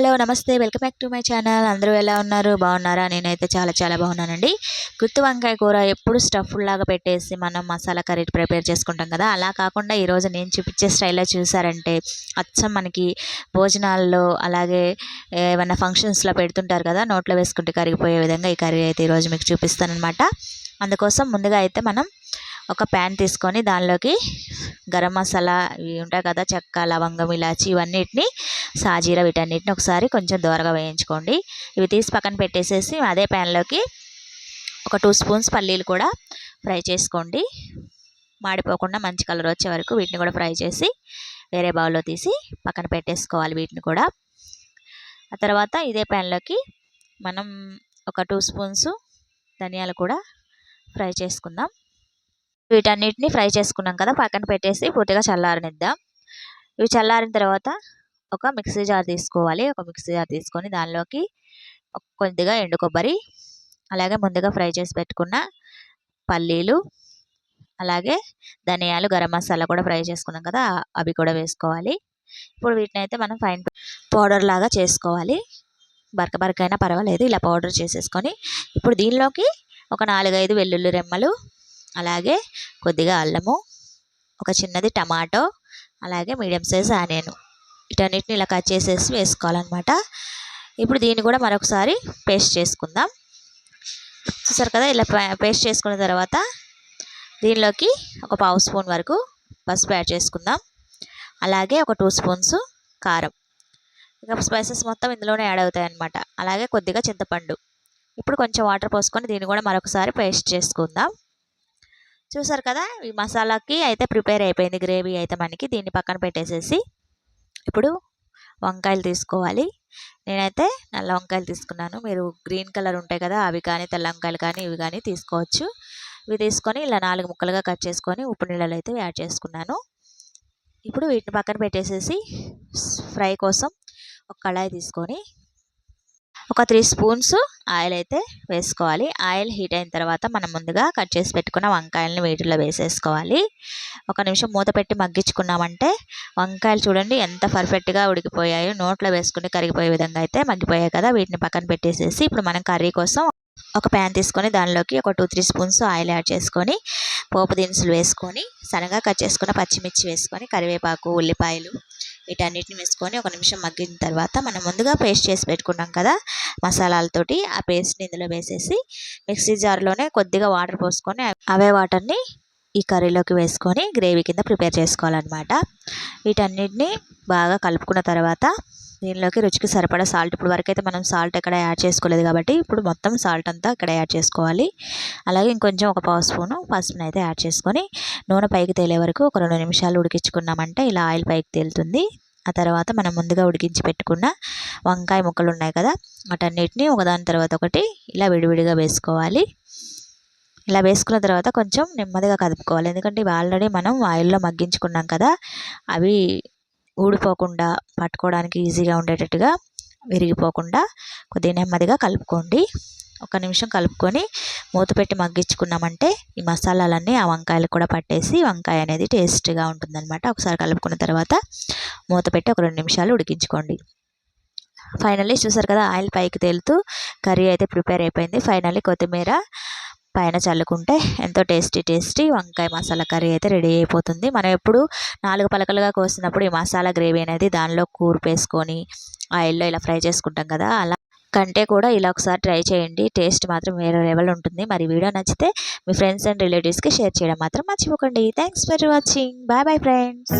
Hello నమస్తే. Welcome back to my channel. అందరూ ఎలా ఉన్నారు? బాగున్నారా? నేనైతే చాలా చాలా బాగున్నానండి. గుత్తి వంకాయ కూర ఎప్పుడు స్టఫ్ లాగా పెట్టేసి మనం మసాలా కర్రీ ప్రిపేర్ చేసుకుంటాం కదా? అలా కాకుండా ఈరోజు నేను చూపించే స్టైల్లో చూసారంటే అచ్చం మనకి భోజనాల్లో అలాగే ఏమైనా ఫంక్షన్స్లో పెడుతుంటారు కదా? నోట్లో వేసుకుంటే కరిగిపోయే విధంగా ఈ కర్రీ అయితే ఈరోజు మీకు చూపిస్తానమాట అందుకోసం ముందుగా అయితే మనం ఒక ప్యాన్ తీసుకొని దానిలోకి గరం మసాలా ఇవి ఉంటాయి కదా? చెక్క లవంగం ఇలాచి ఇవన్నిటిని సాజీరా వీటన్నిటిని ఒకసారి కొంచెం దోరగా వేయించుకోండి. ఇవి తీసి పక్కన పెట్టేసేసి అదే ప్యాన్లోకి ఒక టూ స్పూన్స్ పల్లీలు కూడా ఫ్రై చేసుకోండి. మాడిపోకుండా మంచి కలర్ వచ్చే వరకు వీటిని కూడా ఫ్రై చేసి వేరే బౌల్లో తీసి పక్కన పెట్టేసుకోవాలి వీటిని కూడా. ఆ తర్వాత ఇదే ప్యాన్లోకి మనం ఒక టూ స్పూన్స్ ధనియాలు కూడా ఫ్రై చేసుకుందాం. వీటన్నిటిని ఫ్రై చేసుకున్నాం కదా పక్కన పెట్టేసి పూర్తిగా చల్లారనిద్దాం. ఇవి చల్లారిన తర్వాత ఒక మిక్సీ జార్ తీసుకోవాలి. ఒక మిక్సీ జార్ తీసుకొని దానిలోకి కొద్దిగా ఎండు కొబ్బరి అలాగే ముందుగా ఫ్రై చేసి పెట్టుకున్న పల్లీలు అలాగే ధనియాలు గరం మసాలా కూడా ఫ్రై చేసుకున్నాం కదా అవి కూడా వేసుకోవాలి. ఇప్పుడు వీటిని అయితే మనం ఫైన్ పౌడర్ లాగా చేసుకోవాలి. బరక బరక అయినా పర్వాలేదు ఇలా పౌడర్ చేసేసుకొని. ఇప్పుడు దీనిలోకి ఒక నాలుగైదు వెల్లుల్లి రెమ్మలు అలాగే కొద్దిగా అల్లము ఒక చిన్నది టమాటో అలాగే మీడియం సైజ్ ఆనియన్. వీటన్నిటిని ఇలా కట్ చేసేసి వేసుకోవాలన్నమాట. ఇప్పుడు దీన్ని కూడా మరొకసారి పేస్ట్ చేసుకుందాం. చూసారు కదా ఇలా పేస్ట్ చేసుకున్న తర్వాత దీనిలోకి ఒక పావు స్పూన్ వరకు పసుపు యాడ్ చేసుకుందాం. అలాగే ఒక టూ స్పూన్స్ కారం. ఇంకా స్పైసెస్ మొత్తం ఇందులోనే యాడ్ అవుతాయి అన్నమాట అలాగే కొద్దిగా చింతపండు. ఇప్పుడు కొంచెం వాటర్ పోసుకొని దీన్ని కూడా మరొకసారి పేస్ట్ చేసుకుందాం. చూసారు కదా ఈ మసాలాకి అయితే ప్రిపేర్ అయిపోయింది గ్రేవీ అయితే మనకి. దీన్ని పక్కన పెట్టేసేసి ఇప్పుడు వంకాయలు తీసుకోవాలి. నేనైతే నల్ల వంకాయలు తీసుకున్నాను. మీరు గ్రీన్ కలర్ ఉంటాయి కదా అవి కానీ తెల్ల వంకాయలు కానీ ఇవి కానీ తీసుకోవచ్చు. ఇవి తీసుకొని ఇలా నాలుగు ముక్కలుగా కట్ చేసుకొని ఉప్పు నీళ్ళలో అయితే యాడ్ చేసుకున్నాను. ఇప్పుడు వీటిని పక్కన పెట్టేసేసి ఫ్రై కోసం ఒక కళాయి తీసుకొని ఒక త్రీ స్పూన్స్ ఆయిల్ అయితే వేసుకోవాలి. ఆయిల్ హీట్ అయిన తర్వాత మనం ముందుగా కట్ చేసి పెట్టుకున్న వంకాయలని వీటిలో వేసేసుకోవాలి. ఒక నిమిషం మూత పెట్టి మగ్గించుకున్నామంటే వంకాయలు చూడండి ఎంత పర్ఫెక్ట్గా ఉడికిపోయాయో. నోట్లో వేసుకుని కరిగిపోయే విధంగా అయితే మగ్గిపోయాయి కదా. వీటిని పక్కన పెట్టేసేసి ఇప్పుడు మనం కర్రీ కోసం ఒక ప్యాన్ తీసుకొని దానిలోకి ఒక two three spoons oil add చేసుకొని పోపు దినుసులు వేసుకొని సన్నగా కట్ చేసుకున్న పచ్చిమిర్చి వేసుకొని కరివేపాకు ఉల్లిపాయలు వీటన్నిటిని వేసుకొని ఒక నిమిషం మగ్గిన తర్వాత మనం ముందుగా పేస్ట్ చేసి పెట్టుకున్నాం కదా మసాలాలతోటి ఆ పేస్ట్ని ఇందులో వేసేసి మిక్సీ జార్లోనే కొద్దిగా వాటర్ పోసుకొని అవే వాటర్ని ఈ కర్రీలోకి వేసుకొని గ్రేవీ కింద ప్రిపేర్ చేసుకోవాలన్నమాట. వీటన్నిటిని బాగా కలుపుకున్న తర్వాత దీనిలోకి రుచికి సరిపడా సాల్ట్. ఇప్పుడు వరకు అయితే మనం సాల్ట్ ఎక్కడ యాడ్ చేసుకోలేదు కాబట్టి ఇప్పుడు మొత్తం సాల్ట్ అంతా ఇక్కడ యాడ్ చేసుకోవాలి. అలాగే ఇంకొంచెం ఒక పావు స్పూను పసుపుని అయితే యాడ్ చేసుకొని నూనె పైకి తేలే వరకు ఒక రెండు నిమిషాలు ఉడికించుకున్నామంటే. ఇలా ఆయిల్ పైకి తేలుతుంది. ఆ తర్వాత మనం ముందుగా ఉడికించి పెట్టుకున్న వంకాయ ముక్కలు ఉన్నాయి కదా వాటన్నిటిని ఒకదాని తర్వాత ఒకటి ఇలా విడివిడిగా వేసుకోవాలి. ఇలా వేసుకున్న తర్వాత కొంచెం నెమ్మదిగా కదుపుకోవాలి. ఎందుకంటే ఇవి ఆల్రెడీ మనం ఆయిల్లో మగ్గించుకున్నాం కదా అవి ఊడిపోకుండా పట్టుకోవడానికి ఈజీగా ఉండేటట్టుగా విరిగిపోకుండా కొద్దిగా నెమ్మదిగా కలుపుకోండి. ఒక నిమిషం కలుపుకొని మూత పెట్టి మగ్గించుకున్నామంటే ఈ మసాలాలన్నీ ఆ వంకాయలు కూడా పట్టేసి వంకాయ అనేది టేస్ట్గా ఉంటుందన్నమాట. ఒకసారి కలుపుకున్న తర్వాత మూత పెట్టి ఒక రెండు నిమిషాలు ఉడికించుకోండి. ఫైనల్లీ చూసారు కదా ఆయిల్ పైకి తేలుతూ కర్రీ అయితే ప్రిపేర్ అయిపోయింది. ఫైనల్లీ కొత్తిమీర పైన చల్లుకుంటే ఎంతో టేస్టీ టేస్టీ వంకాయ మసాలా కర్రీ అయితే రెడీ అయిపోతుంది. మనం ఎప్పుడు నాలుగు పలకలుగా కోసినప్పుడు ఈ మసాలా గ్రేవీ అనేది దానిలో కూర్పేసుకొని ఆయిల్లో ఇలా ఫ్రై చేసుకుంటాం కదా అలా కంటే కూడా ఇలా ఒకసారి ట్రై చేయండి. టేస్ట్ మాత్రం వేరే లెవెల్ ఉంటుంది. మరి వీడియో నచ్చితే మీ ఫ్రెండ్స్ అండ్ రిలేటివ్స్కి షేర్ చేయడం మాత్రం మర్చిపోకండి. Thanks for watching. Bye bye friends.